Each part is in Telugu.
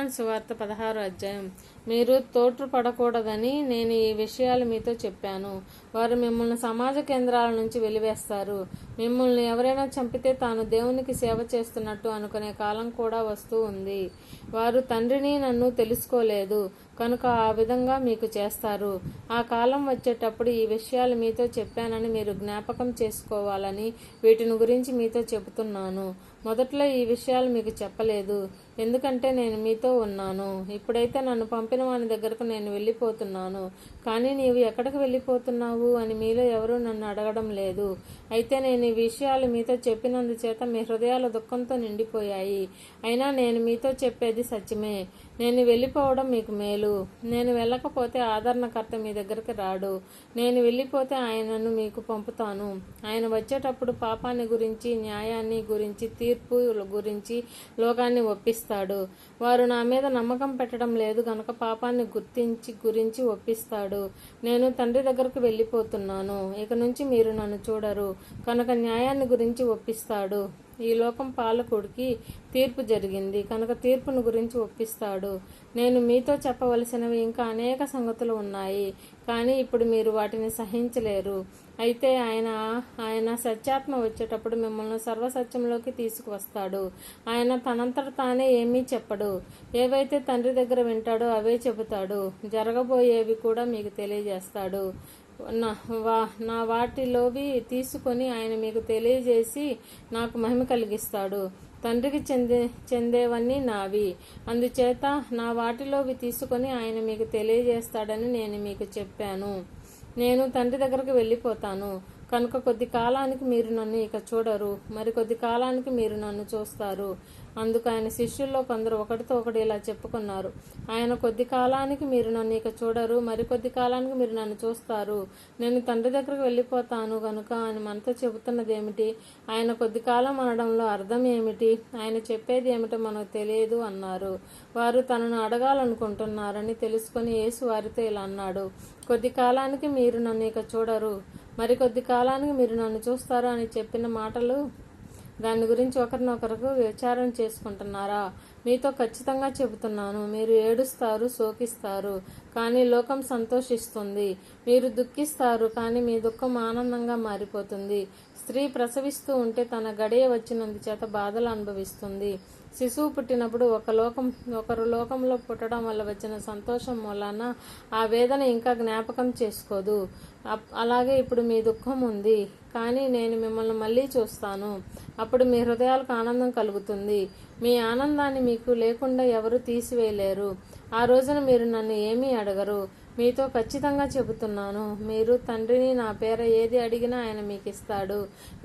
యోహాన్ సువార్త పదహారు అధ్యాయం. మీరు తోట్రుపడకూడదని నేను ఈ విషయాలు మీతో చెప్పాను. వారు మిమ్మల్ని సమాజ కేంద్రాల నుంచి వెలివేస్తారు. మిమ్మల్ని ఎవరైనా చంపితే తాను దేవునికి సేవ చేస్తున్నట్టు అనుకునే కాలం కూడా వస్తూ ఉంది. వారు తండ్రిని నన్ను తెలుసుకోలేదు. కనుక ఆ విధంగా మీకు చేస్తారు. ఆ కాలం వచ్చేటప్పుడు ఈ విషయాలు మీతో చెప్పానని మీరు జ్ఞాపకం చేసుకోవాలని వీటిని గురించి మీతో చెబుతున్నాను. మొదట్లో ఈ విషయాలు మీకు చెప్పలేదు. ఎందుకంటే నేను మీతో ఉన్నాను. ఇప్పుడైతే నన్ను పంపిన వాని దగ్గరకు నేను వెళ్ళిపోతున్నాను. కానీ నీవు ఎక్కడికి వెళ్ళిపోతున్నావు అని మీలో ఎవరూ నన్ను అడగడం లేదు. అయితే నేను ఈ విషయాలు మీతో చెప్పినందుచేత మీ హృదయాల దుఃఖంతో నిండిపోయాయి. అయినా నేను మీతో చెప్పేది సత్యమే. నేను వెళ్ళిపోవడం మీకు మేలు. నేను వెళ్ళకపోతే ఆదరణకర్త మీ దగ్గరికి రాడు. నేను వెళ్ళిపోతే ఆయనను మీకు పంపుతాను. ఆయన వచ్చేటప్పుడు పాపాన్ని గురించి న్యాయాన్ని గురించి తీర్పు గురించి లోకాన్ని ఒప్పిస్తాడు. వారు నా మీద నమ్మకం పెట్టడం లేదు గనక పాపాన్ని గుర్తించి గురించి ఒప్పిస్తాడు. నేను తండ్రి దగ్గరకు వెళ్ళిపోతున్నాను. ఇక నుంచి మీరు నన్ను చూడరు. కనుక న్యాయాన్ని గురించి ఒప్పిస్తాడు. ఈ లోకం పాలకుడికి తీర్పు జరిగింది. కనుక తీర్పును గురించి ఒప్పిస్తాడు. నేను మీతో చెప్పవలసినవి ఇంకా అనేక సంగతులు ఉన్నాయి. కానీ ఇప్పుడు మీరు వాటిని సహించలేరు. అయితే ఆయన ఆయన సత్యాత్మ వచ్చేటప్పుడు మిమ్మల్ని సర్వసత్యంలోకి తీసుకువస్తాడు. ఆయన తనంతట తానే ఏమీ చెప్పడు. ఏవైతే తండ్రి దగ్గర వింటాడో అవే చెబుతాడు. జరగబోయేవి కూడా మీకు తెలియజేస్తాడు. నా వా నా వాటిలోవి తీసుకొని ఆయన మీకు తెలియజేసి నాకు మహిమ కలిగిస్తాడు. తండ్రికి చెందే చెందేవన్నీ నావి. అందుచేత నా వాటిలోవి తీసుకొని ఆయన మీకు తెలియజేస్తాడని నేను మీకు చెప్పాను. నేను తండ్రి దగ్గరకు వెళ్ళిపోతాను. కనుక కొద్ది కాలానికి మీరు నన్ను ఇక చూడరు. మరి కొద్ది కాలానికి మీరు నన్ను చూస్తారు. అందుకు ఆయన శిష్యుల్లో కొందరు ఒకటితో ఒకటి ఇలా చెప్పుకున్నారు. ఆయన కొద్ది కాలానికి మీరు నన్ను ఇక చూడరు. మరి కొద్ది కాలానికి మీరు నన్ను చూస్తారు. నేను తండ్రి దగ్గరకు వెళ్ళిపోతాను కనుక ఆయన మనతో చెబుతున్నది ఏమిటి ఆయన కొద్ది కాలం అనడంలో అర్థం ఏమిటి? ఆయన చెప్పేది ఏమిటో మనకు తెలియదు అన్నారు. వారు తనను అడగాలనుకుంటున్నారని తెలుసుకొని యేసు వారితో ఇలా అన్నాడు. కొద్ది కాలానికి మీరు నన్ను ఇక చూడరు. మరి కొద్ది కాలానికి మీరు నన్ను చూస్తారు అని చెప్పిన మాటలు దాని గురించి ఒకరినొకరికి విచారం చేసుకుంటున్నారా? మీతో ఖచ్చితంగా చెబుతున్నాను మీరు ఏడుస్తారు శోకిస్తారు కానీ లోకం సంతోషిస్తుంది. మీరు దుఃఖిస్తారు కానీ మీ దుఃఖం ఆనందంగా మారిపోతుంది. స్త్రీ ప్రసవిస్తూ ఉంటే తన గడియ వచ్చినందుచేత బాధలు అనుభవిస్తుంది. శిశువు పుట్టినప్పుడు ఒక లోకం ఒకరు లోకంలో పుట్టడం వల్ల వచ్చిన సంతోషం మూలాన ఆ వేదన ఇంకా జ్ఞాపకం చేసుకోదు. అలాగే ఇప్పుడు మీ దుఃఖం ఉంది కానీ నేను మిమ్మల్ని మళ్ళీ చూస్తాను. అప్పుడు మీ హృదయాలకు ఆనందం కలుగుతుంది. మీ ఆనందాన్ని మీకు లేకుండా ఎవరు తీసివేయలేరు. ఆ రోజున మీరు నన్ను ఏమీ అడగరు. మీతో ఖచ్చితంగా చెబుతున్నాను. మీరు తండ్రిని నా పేర ఏది అడిగినా ఆయన మీకు ఇస్తాడు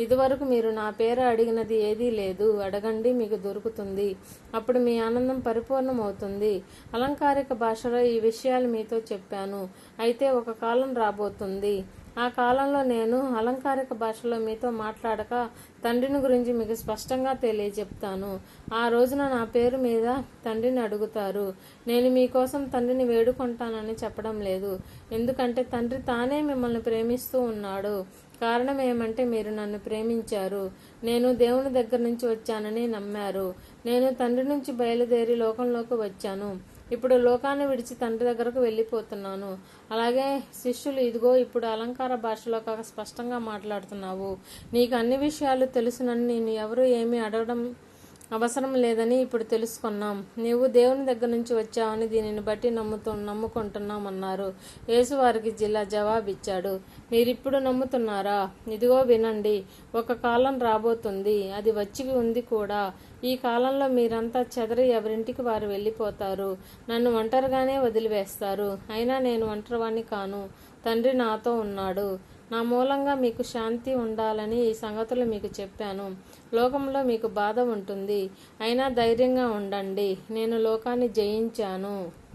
ఇదివరకు మీరు నా పేర అడిగినది ఏదీ లేదు. అడగండి మీకు దొరుకుతుంది. అప్పుడు మీ ఆనందం పరిపూర్ణమవుతుంది. అలంకారిక భాషలో ఈ విషయాలు మీతో చెప్పాను. అయితే ఒక కాలం రాబోతుంది. ఆ కాలంలో నేను అలంకారిక భాషలో మీతో మాట్లాడక తండ్రిని గురించి మీకు స్పష్టంగా తెలియజెప్తాను. ఆ రోజున నా పేరు మీద తండ్రిని అడుగుతారు. నేను మీకోసం తండ్రిని వేడుకుంటానని చెప్పడం లేదు. ఎందుకంటే తండ్రి తానే మిమ్మల్ని ప్రేమిస్తూ ఉన్నాడు. కారణం ఏమంటే మీరు నన్ను ప్రేమించారు. నేను దేవుని దగ్గర నుంచి వచ్చానని నమ్మారు. నేను తండ్రి నుంచి బయలుదేరి లోకంలోకి వచ్చాను. ఇప్పుడు లోకాన్ని విడిచి తండ్రి దగ్గరకు వెళ్ళిపోతున్నాను. అలాగే శిష్యులు ఇదిగో ఇప్పుడు అలంకార భాషలో కాక స్పష్టంగా మాట్లాడుతున్నావు. నీకు అన్ని విషయాలు తెలుసునని నేను ఎవరు ఏమీ అడగడం అవసరం లేదని ఇప్పుడు తెలుసుకున్నాం. నీవు దేవుని దగ్గర నుంచి వచ్చావని దీనిని బట్టి నమ్ముతూ నమ్ముకుంటున్నామన్నారు. యేసు వారికి జిల్లా జవాబిచ్చాడు. మీరిప్పుడు నమ్ముతున్నారా? ఇదిగో వినండి. ఒక కాలం రాబోతుంది. అది వచ్చి ఉంది కూడా. ఈ కాలంలో మీరంతా చెదరి ఎవరింటికి వారు వెళ్ళిపోతారు. నన్ను ఒంటరిగానే వదిలివేస్తారు. అయినా నేను ఒంటరివాణ్ణి కాను. తండ్రి నాతో ఉన్నాడు. నా మూలంగా మీకు శాంతి ఉండాలని ఈ సంగతులు మీకు చెప్పాను. లోకంలో మీకు బాధ ఉంటుంది. అయినా ధైర్యంగా ఉండండి. నేను లోకాన్ని జయించాను.